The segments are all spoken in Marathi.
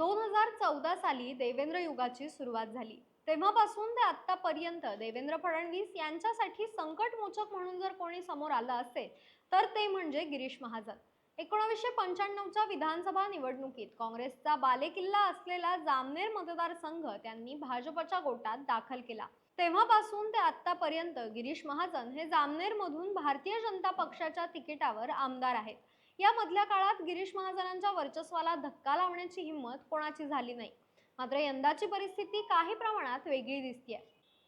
दोन हजार चौदा साली देवेंद्र युगाची सुरुवात झाली. तेव्हापासून ते आत्तापर्यंत देवेंद्र फडणवीस यांच्यासाठी संकटमोचक म्हणून जर कोणी समोर आलं असेल तर ते म्हणजे गिरीश महाजन. एकोणावीसशे पंच्याण्णवच्या विधानसभा निवडणुकीत काँग्रेसचा बालेकिल्ला असलेला जामनेर मतदारसंघ त्यांनी भाजपच्या गोटात दाखल केला. तेव्हापासून ते आत्तापर्यंत गिरीश महाजन हे जामनेरमधून भारतीय जनता पक्षाच्या तिकिटावर आमदार आहेत. या मधल्या काळात गिरीश महाजनांच्या वर्चस्वाला धक्का लावण्याची हिंमत कोणाची झाली नाही. मात्र यंदाची परिस्थिती काही प्रमाणात वेगळी दिसते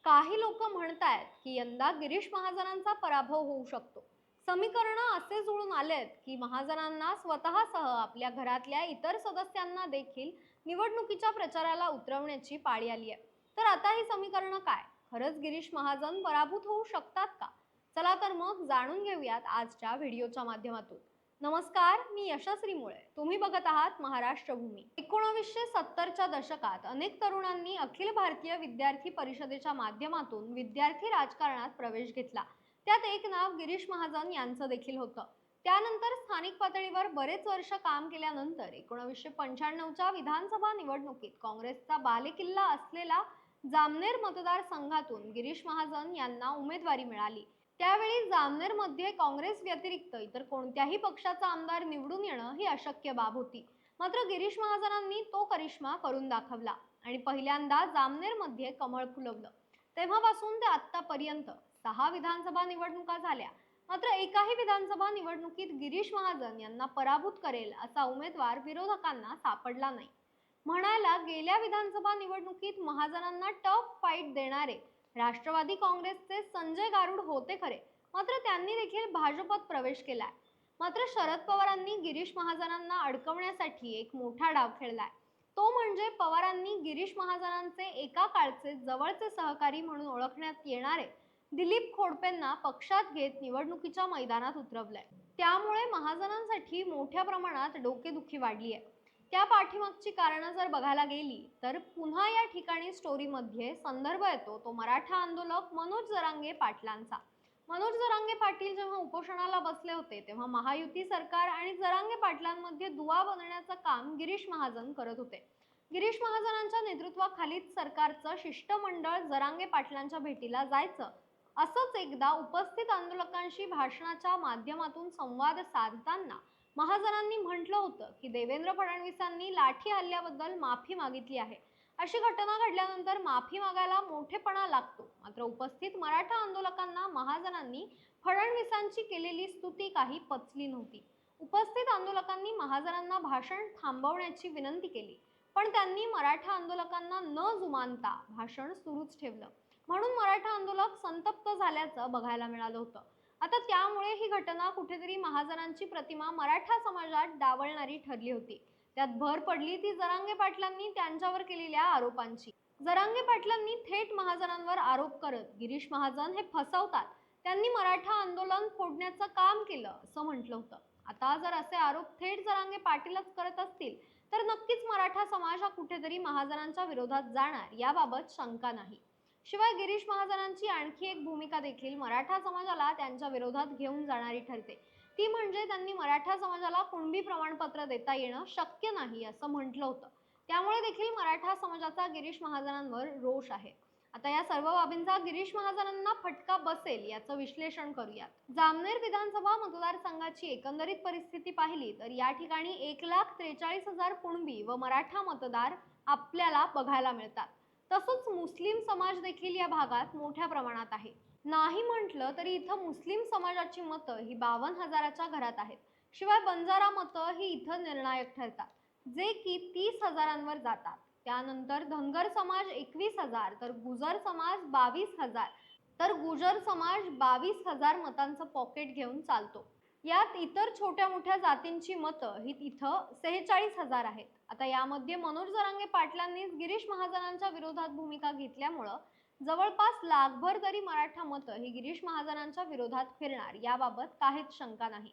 काही लोक म्हणतायत की यंदा गिरीश महाजनांचा पराभव होऊ शकतो. समीकरणं असे जुळून आलेत की महाजनांना स्वतःसह आपल्या घरातल्या इतर सदस्यांना देखील निवडणुकीच्या प्रचाराला उतरवण्याची पाळी आली आहे. तर आता ही समीकरणं काय? खरंच गिरीश महाजन पराभूत होऊ शकतात का? चला तर मग जाणून घेऊयात आजच्या व्हिडिओच्या माध्यमातून. नमस्कार मी यशस्वी मुळे. तुम्ही बघत आहात महाराष्ट्र भूमी एकोणावीसशे सत्तरच्या दशकात अनेक तरुणांनी अखिल भारतीय विद्यार्थी परिषदेच्या माध्यमातून विद्यार्थी राजकारणात प्रवेश घेतला. त्यात एक नाव गिरीश महाजन यांचं देखील होतं. त्यानंतर स्थानिक पातळीवर बरेच वर्ष काम केल्यानंतर एकोणावीसशे पंच्याण्णवच्या विधानसभा निवडणुकीत काँग्रेसचा बालेकिल्ला असलेला जामनेर मतदारसंघातून गिरीश महाजन यांना उमेदवारी मिळाली. त्यावेळी जामनेरमध्ये काँग्रेस व्यतिरिक्त इतर कोणत्याही पक्षाचा आमदार निवडून येणं ही अशक्य बाब होती. मात्र गिरीश महाजनांनी तो करिश्मा करून दाखवला आणि पहिल्यांदा जामनेरमध्ये कमळ फुलवलं. तेव्हापासून ते आत्तापर्यंत सहा विधानसभा निवडणुका झाल्या. मात्र एकाही विधानसभा निवडणुकीत गिरीश महाजन यांना पराभूत करेल असा उमेदवार विरोधकांना सापडला नाही. म्हणायला गेल्या विधानसभा निवडणुकीत महाजनांना टफ फाईट देणारे राष्ट्रवादी काँग्रेसचे संजय गारुड होते खरे मात्र त्यांनी देखील भाजपात प्रवेश केलाय. मात्र शरद पवारांनी गिरीश महाजनांना अडकवण्यासाठी एक मोठा डाव खेळलाय. तो म्हणजे पवारांनी गिरीश महाजनांचे एका काळचे जवळचे सहकारी म्हणून ओळखण्यात येणारे दिलीप खोडपेंना पक्षात घेत निवडणुकीच्या मैदानात उतरवलंय. त्यामुळे महाजनांसाठी मोठ्या प्रमाणात डोकेदुखी वाढली आहे त्या पाठीमागची कारणं जर बघायला गेली तर पुन्हा या ठिकाणी स्टोरीमध्ये संदर्भ येतो तो मराठा आंदोलक मनोज जरांगे पाटलांचा. मनोज जरांगे पाटील जेव्हा उपोषणाला बसले होते तेव्हा महायुती सरकार आणि जरांगे पाटलांमध्ये दुवा बनण्याचं काम गिरीश महाजन करत होते. गिरीश महाजनांच्या नेतृत्वाखालीच सरकारचं शिष्टमंडळ जरांगे पाटलांच्या भेटीला जायचं असंच एकदा उपस्थित आंदोलकांशी भाषणाच्या माध्यमातून संवाद साधताना महाजनांनी म्हटलं होतं की देवेंद्र फडणवीसांनी लाठी हल्ल्याबद्दल माफी मागितली आहे. अशी घटना घडल्यानंतर माफी मागायला मोठेपणा लागतो. मात्र उपस्थित मराठा आंदोलकांना महाजनांनी फडणवीसांची केलेली स्तुती काही पचली नव्हती. उपस्थित आंदोलकांनी महाजनांना भाषण थांबवण्याची विनंती केली. पण त्यांनी मराठा आंदोलकांना न जुमानता भाषण सुरूच ठेवलं. म्हणून मराठा आंदोलक संतप्त झाल्याचं बघायला मिळालं होतं. आता त्यामुळे ही घटना कुठेतरी महाजनांची प्रतिमा मराठा समाजात डावलणारी ठरली होती. त्यात भर पडली ती जरांगे पाटलांनी त्यांच्यावर केलेल्या आरोपांची. जरांगे पाटलांनी थेट महाजनांवर आरोप करत गिरीश महाजन हे फसवतात. त्यांनी मराठा आंदोलन फोडण्याचं काम केलं असं म्हटलं होतं. आता जर असे आरोप थेट जरांगे पाटीलच करत असतील तर नक्कीच मराठा समाज हा कुठेतरी महाजनांच्या विरोधात जाणार याबाबत शंका नाही. शिवाय गिरीश महाजनांची आणखी एक भूमिका देखील मराठा समाजाला त्यांच्या विरोधात घेऊन जाणारी ठरते. ती म्हणजे त्यांनी मराठा समाजाला कुणबी प्रमाणपत्र देता येणं शक्य नाही असं म्हटलं होतं. त्यामुळे देखील मराठा समाजाचा गिरीश महाजनांवर रोष आहे. आता या सर्व बाबींचा गिरीश महाजनांना फटका बसेल याचं विश्लेषण करूयात. जामनेर विधानसभा मतदारसंघाची एकंदरीत परिस्थिती पाहिली तर या ठिकाणी एक लाख त्रेचाळीस हजार कुणबी व मराठा मतदार आपल्याला बघायला मिळतात. तसंच मुस्लिम समाज देखील या भागात मोठ्या प्रमाणात आहे. नाही म्हटलं तरी इथं मुस्लिम समाजाची मतं ही बावन्न हजाराच्या घरात आहेत. शिवाय बंजारा मतं ही इथं निर्णायक ठरतात जे की तीस हजारांवर जातात. त्यानंतर धनगर समाज एकवीस हजार तर गुजर समाज बावीस हजार तर गुजर समाज बावीस हजार मतांचं पॉकेट घेऊन चालतो. यात इतर छोट्या मोठ्या जातींची मतं ही इथं सेहेचाळीस हजार आहेत. आता यामध्ये मनोज जरांगे पाटलांनीच गिरीश महाजनांच्या विरोधात भूमिका घेतल्यामुळं जवळपास लाखभर तरी मराठा मतं ही गिरीश महाजनांच्या विरोधात फिरणार. याबाबत काहीच शंका नाही.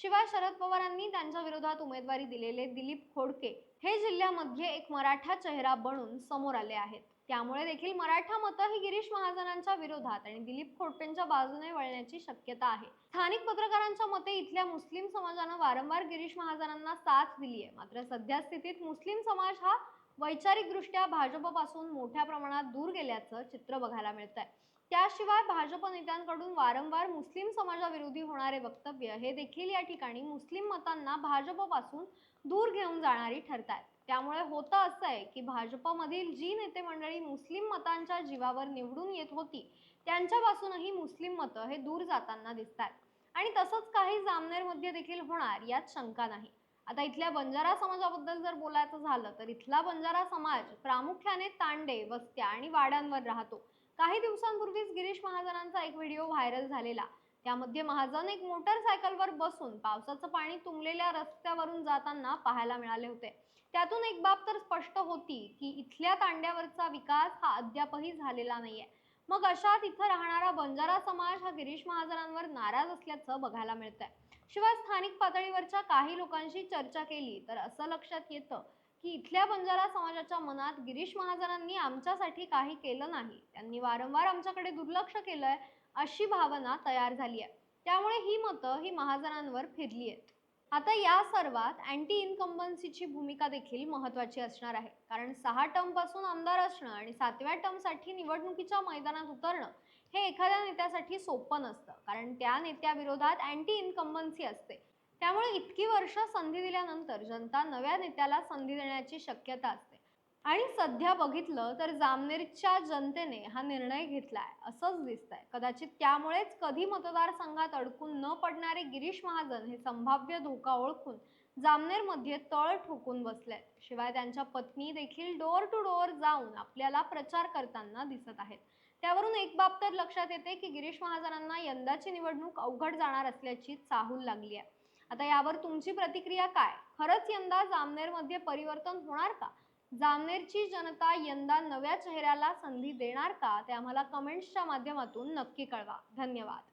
शिवाय शरद पवारांनी त्यांच्या विरोधात उमेदवारी दिलेले दिलीप खोडके हे जिल्ह्यामध्ये एक मराठा चेहरा बनून समोर आले आहेत. त्यामुळे देखील मराठा मतं ही गिरीश महाजनांच्या विरोधात आणि दिलीप खोडकेंच्या बाजूने वळण्याची शक्यता आहे. स्थानिक पत्रकारांच्या मते इथल्या मुस्लिम समाजानं वारंवार गिरीश महाजनांना साथ दिली आहे मात्र सध्या स्थितीत मुस्लिम समाज हा वैचारिकदृष्ट्या भाजपपासून मोठ्या प्रमाणात दूर गेल्याचं चित्र बघायला मिळत आहे त्याशिवाय भाजप नेत्यांकडून वारंवार मुस्लिम समाजाविरोधी होणारे वक्तव्य हे देखील या ठिकाणी मुस्लिम मतांना भाजपपासून दूर घेऊन जाणारी ठरतायत. त्यामुळे होतं असं आहे की भाजपमधील जी नेते मंडळी मुस्लिम मतांच्या जीवावर निवडून येत होती त्यांच्यापासूनही मुस्लिम मतं हे दूर जाताना दिसत आहेत आणि तसंच काही जामनेरमध्ये देखील होणार यात शंका नाही. आता इथल्या बंजारा समाजाबद्दल जर बोलायचं झालं तर इथला बंजारा समाज प्रामुख्याने तांडे वस्त्या आणि वाड्यांवर राहतो. काही दिवसांपूर्वीच गिरीश महाजनांचा एक व्हिडिओ व्हायरल झालेला. त्यामध्ये महाजन एक मोटरसायकलवर बसून पावसाचं पाणी तुंबलेल्या रस्त्यावरून जाताना पाहायला मिळाले होते. त्यातून एक बाब तर स्पष्ट होती की इथल्या तांड्यावरचा विकास हा अद्यापही झालेला नाहीये. मग अशा इथं राहणारा बंजारा समाज हा गिरीश महाजनांवर नाराज असल्याचं बघायला मिळतंय. शिवाय स्थानिक पातळीवरच्या काही लोकांशी चर्चा केली तर असं लक्षात येतं की इथल्या बंजारा समाजाच्या मनात गिरीश महाजनांनी आमच्यासाठी काही केलं नाही. त्यांनी वारंवार आमच्याकडे दुर्लक्ष केलंय अशी भावना तयार झाली आहे त्यामुळे ही मतं ही महाजनांवर फिरली आहेत. आता या सर्वात अँटी इन्कम्बन्सीची भूमिका देखील महत्वाची असणार आहे. कारण सहा टर्मपासून आमदार असणं आणि सातव्या टर्मसाठी निवडणुकीच्या मैदानात उतरणं हे एखाद्या नेत्यासाठी सोपं नसतं. कारण त्या नेत्याविरोधात अँटी इन्कम्बन्सी असते. त्यामुळे इतकी वर्ष संधी दिल्यानंतर जनता नव्या नेत्याला संधी देण्याची शक्यता असते. आणि सध्या बघितलं तर जामनेरच्या जनतेने हा निर्णय घेतलाय असंच दिसतंय. कदाचित त्यामुळेच कधी मतदारसंघात अडकून न पडणारे गिरीश महाजन हे संभाव्य धोका ओळखून जामनेरमध्ये तळ ठोकून बसलेत. शिवाय त्यांच्या पत्नी देखील डोअर टू डोअर जाऊन आपल्याला प्रचार करताना दिसत आहेत. त्यावरून एक बाब तर लक्षात येते की गिरीश महाजनांना यंदाची निवडणूक अवघड जाणार असल्याची चाहूल लागली आहे आता यावर तुमची प्रतिक्रिया काय? खरंच यंदा जामनेरमध्ये परिवर्तन होणार का? जामनेरची जनता यंदा नव्या चेहऱ्याला संधी देणार का? ते आम्हाला कमेंट्सच्या माध्यमातून नक्की कळवा. धन्यवाद.